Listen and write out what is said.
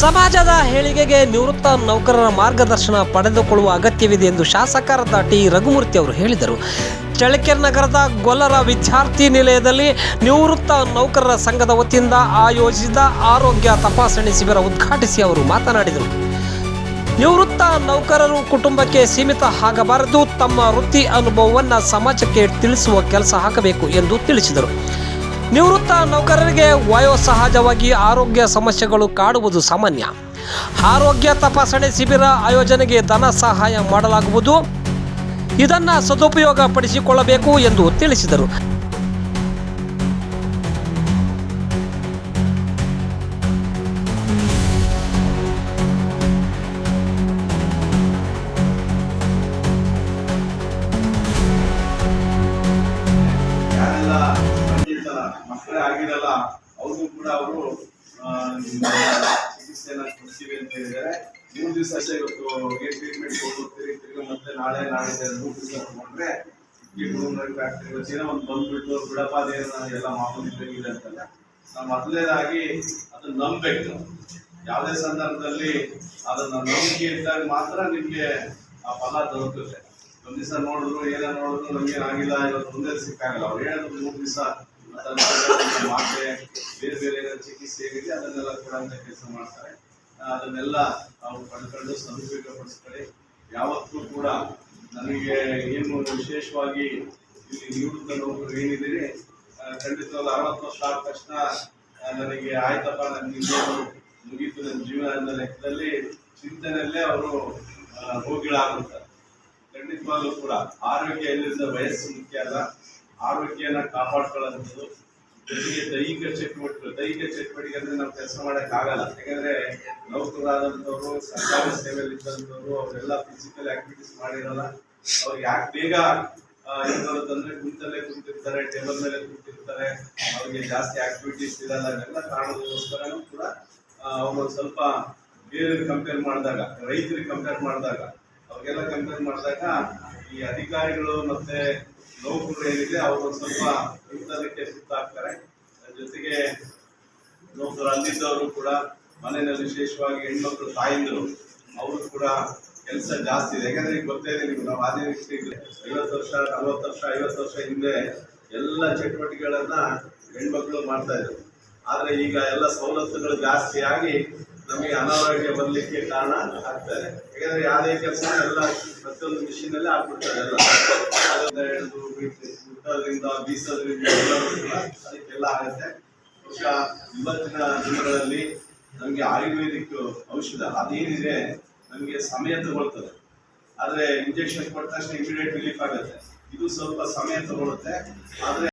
ಸಮಾಜದ ಹೇಳಿಗೆಗೆ ನಿವೃತ್ತ ನೌಕರರ ಮಾರ್ಗದರ್ಶನ ಪಡೆದುಕೊಳ್ಳುವ ಅಗತ್ಯವಿದೆ ಎಂದು ಶಾಸಕರಾದ ಟಿ ರಘುಮೂರ್ತಿ ಅವರು ಹೇಳಿದರು. ಚಳ್ಳಕೆರೆ ನಗರದ ಗೊಲ್ಲರ ವಿದ್ಯಾರ್ಥಿ ನಿಲಯದಲ್ಲಿ ನಿವೃತ್ತ ನೌಕರರ ಸಂಘದ ವತಿಯಿಂದ ಆಯೋಜಿಸಿದ ಆರೋಗ್ಯ ತಪಾಸಣೆ ಶಿಬಿರ ಉದ್ಘಾಟಿಸಿ ಅವರು ಮಾತನಾಡಿದರು. ನಿವೃತ್ತ ನೌಕರರು ಕುಟುಂಬಕ್ಕೆ ಸೀಮಿತ ಆಗಬಾರದು, ತಮ್ಮ ವೃತ್ತಿ ಅನುಭವವನ್ನು ಸಮಾಜಕ್ಕೆ ತಿಳಿಸುವ ಕೆಲಸ ಹಾಕಬೇಕು ಎಂದು ತಿಳಿಸಿದರು. ನಿವೃತ್ತ ನೌಕರರಿಗೆ ವಯೋ ಸಹಜವಾಗಿ ಆರೋಗ್ಯ ಸಮಸ್ಯೆಗಳು ಕಾಡುವುದು ಸಾಮಾನ್ಯ. ಆರೋಗ್ಯ ತಪಾಸಣೆ ಶಿಬಿರ ಆಯೋಜನೆಗೆ ಧನ ಸಹಾಯ ಮಾಡಲಾಗುವುದು. ಇದನ್ನು ಸದುಪಯೋಗ ಪಡಿಸಿಕೊಳ್ಳಬೇಕು ಎಂದು ತಿಳಿಸಿದರು. ಮಕ್ಕಳೇ ಆಗಿರಲ್ಲ, ಅವ್ರಿಗೂ ಕೂಡ ಅವರು ಚಿಕಿತ್ಸೆಯನ್ನ ಕೊಡ್ತೀವಿ ಅಂತ ಹೇಳಿದ್ದಾರೆ. ಮೂರು ದಿವಸ ಅಷ್ಟೇ ಇವತ್ತು ಏನ್ ಟ್ರೀಟ್ಮೆಂಟ್ ಕೊಡ್ತೀರಿ ತಿರ್ಗಿ ಮತ್ತೆ ನಾಳೆ ನಾಳೆ ಮೂರು ದಿವಸ ತಗೊಂಡ್ರೆ ಫ್ಯಾಕ್ಟ್ರಿ ಏನೋ ಒಂದು ಬಂದ್ಬಿಟ್ಟು ಬಿಡಪ್ಪ ಎಲ್ಲ ಮಾಮೂಲಿ ಅಂತಲ್ಲ. ನಾವು ಮೊದಲನೇದಾಗಿ ಅದನ್ನ ನಂಬಬೇಕು. ಯಾವುದೇ ಸಂದರ್ಭದಲ್ಲಿ ಅದನ್ನ ನಂಬಿಕೆ ಇದ್ದಾಗ ಮಾತ್ರ ನಿಮ್ಗೆ ಆ ಫಲ ದೊರಕುತ್ತೆ. ಒಂದ್ ದಿವಸ ನೋಡಿದ್ರು ಏನೇ ನೋಡಿದ್ರು ನಮ್ಗೆ ಆಗಿಲ್ಲ, ಇವತ್ತು ಮುಂದೆ ಸಿಕ್ಕಾಗಲ್ಲ ಅವ್ರು ಹೇಳೋದು ಮೂರು ದಿವಸ ಮಾತ್ರೆ ಬೇರೆ ಬೇರೆ ಚಿಕಿತ್ಸೆ ಏನಿದೆ ಅದನ್ನೆಲ್ಲ ಕೊಡಂತ ಕೆಲಸ ಮಾಡ್ತಾರೆ ಅದನ್ನೆಲ್ಲ ನಾವು ಪಡ್ಕೊಂಡು ಸದುಪಯೋಗ ಪಡಿಸ್ಕೊಳ್ಳಿ ಯಾವತ್ತೂ ಕೂಡ ನನಗೆ ಏನು ವಿಶೇಷವಾಗಿ ಇಲ್ಲಿ ನಿವೃತ್ತ ನೌಕರು ಏನಿದ್ದೀರಿ ಖಂಡಿತವಾದ ಅರವತ್ತು ವರ್ಷ ಆದ ತಕ್ಷಣ ನನಗೆ ಆಯ್ತಪ್ಪ ನನಗೆ ಇನ್ನೇನು ಮುಗೀತು ನನ್ನ ಜೀವನದ ಲೆಕ್ಕದಲ್ಲಿ ಚಿಂತನೆಯಲ್ಲೇ ಅವರು ಹೋಗಿಳಾಗುತ್ತಾರೆ ಖಂಡಿತವಾಗ್ಲೂ ಕೂಡ ಆರೋಗ್ಯ ಎಲ್ಲಿಂದ ವಯಸ್ಸು ಮುಖ್ಯ ಅಲ್ಲ ಆರೋಗ್ಯನ ಕಾಪಾಡ್ಕೊಳ್ಳೋದು. ಜೊತೆಗೆ ದೈಹಿಕ ಚಟುವಟಿಕೆ ದೈಹಿಕ ಚಟುವಟಿಕೆ ಅಂದ್ರೆ ನಾವು ಕೆಲಸ ಮಾಡಕ್ ಆಗಲ್ಲ. ಯಾಕಂದ್ರೆ ನೌಕರಾದಂಥವ್ರು ಸರ್ಕಾರಿ ಸೇವೆಯಲ್ಲಿ ಇದ್ದಂಥವ್ರು, ಅವರೆಲ್ಲ ಫಿಸಿಕಲ್ ಆಕ್ಟಿವಿಟೀಸ್ ಮಾಡಿರಲ್ಲ. ಅವ್ರು ಯಾಕೆ ಬೇಗ ಬರುತ್ತಂದ್ರೆ ಕುಂತಲ್ಲೇ ಕುಂತಿರ್ತಾರೆ ಟೇಬಲ್ ಮೇಲೆ ಕುಂತಿರ್ತಾರೆ, ಅವ್ರಿಗೆ ಜಾಸ್ತಿ ಆಕ್ಟಿವಿಟೀಸ್ ಇರಲ್ಲ, ಅದೆಲ್ಲ ಕಾರಣಕ್ಕೋಸ್ಕರನೂ ಕೂಡ ಅವ್ರು ಸ್ವಲ್ಪ ಬೇರೆ ಕಂಪೇರ್ ಮಾಡಿದಾಗ, ರೈತರಿಗೆ ಕಂಪೇರ್ ಮಾಡಿದಾಗ, ಅವ್ರಿಗೆಲ್ಲ ಕಂಪೇರ್ ಮಾಡಿದಾಗ ಈ ಅಧಿಕಾರಿಗಳು ಮತ್ತೆ ನೌಕರರು ಏನಿದೆ ಅವರು ಸ್ವಲ್ಪ ಇಂಥದಕ್ಕೆ ಸುತ್ತಾಗ್ತಾರೆ ಜೊತೆಗೆ ನೌಕರು ಅಲ್ಲಿದ್ದವರು ಕೂಡ ಮನೆಯಲ್ಲಿ ವಿಶೇಷವಾಗಿ ಹೆಣ್ಮಕ್ಳು ತಾಯಿಂದರು, ಅವರು ಕೂಡ ಕೆಲಸ ಜಾಸ್ತಿ ಇದೆ. ಯಾಕಂದ್ರೆ ಈಗ ಗೊತ್ತೇ ಇದೆ ನಿಮ್ಗೆ, ನಾವು ಆದಿ ಐವತ್ತು ವರ್ಷ, ನಲವತ್ತು ವರ್ಷ, ಐವತ್ತು ವರ್ಷ ಹಿಂದೆ ಎಲ್ಲ ಚಟುವಟಿಕೆಗಳನ್ನ ಹೆಣ್ಮಕ್ಳು ಮಾಡ್ತಾ ಇದ್ರು. ಆದರೆ ಈಗ ಎಲ್ಲ ಸವಲತ್ತುಗಳು ಜಾಸ್ತಿಯಾಗಿ ನಮಗೆ ಅನಾರೋಗ್ಯ ಬರಲಿಕ್ಕೆ ಕಾರಣ ಆಗ್ತಾರೆ ಯಾಕಂದ್ರೆ ಯಾವುದೇ ಕೆಲಸ ಎಲ್ಲ ಪ್ರತಿಯೊಂದು ಮಿಷಿನ್ ಅಲ್ಲೇ ಆಗ್ಬಿಡ್ತಾರೆ ಎಲ್ಲ ಹಿಡಿದು ಬೀಸೋದ್ರಿಂದ ಎಲ್ಲ ಅದಕ್ಕೆಲ್ಲ ಆಗುತ್ತೆ. ಬಹುಶಃ ಇವತ್ತಿನ ದಿನಗಳಲ್ಲಿ ನಮಗೆ ಆಯುರ್ವೇದಿಕ್ ಔಷಧ ಅದೇನಿದೆ ನಮಗೆ ಸಮಯ ತಗೊಳ್ತದೆ. ಆದರೆ ಇಂಜೆಕ್ಷನ್ ಕೊಟ್ಟ ತಕ್ಷಣ ಇಮಿಡಿಯೇಟ್ ರಿಲೀಫ್ ಆಗುತ್ತೆ. ಇದು ಸ್ವಲ್ಪ ಸಮಯ ತಗೊಳುತ್ತೆ. ಆದ್ರೆ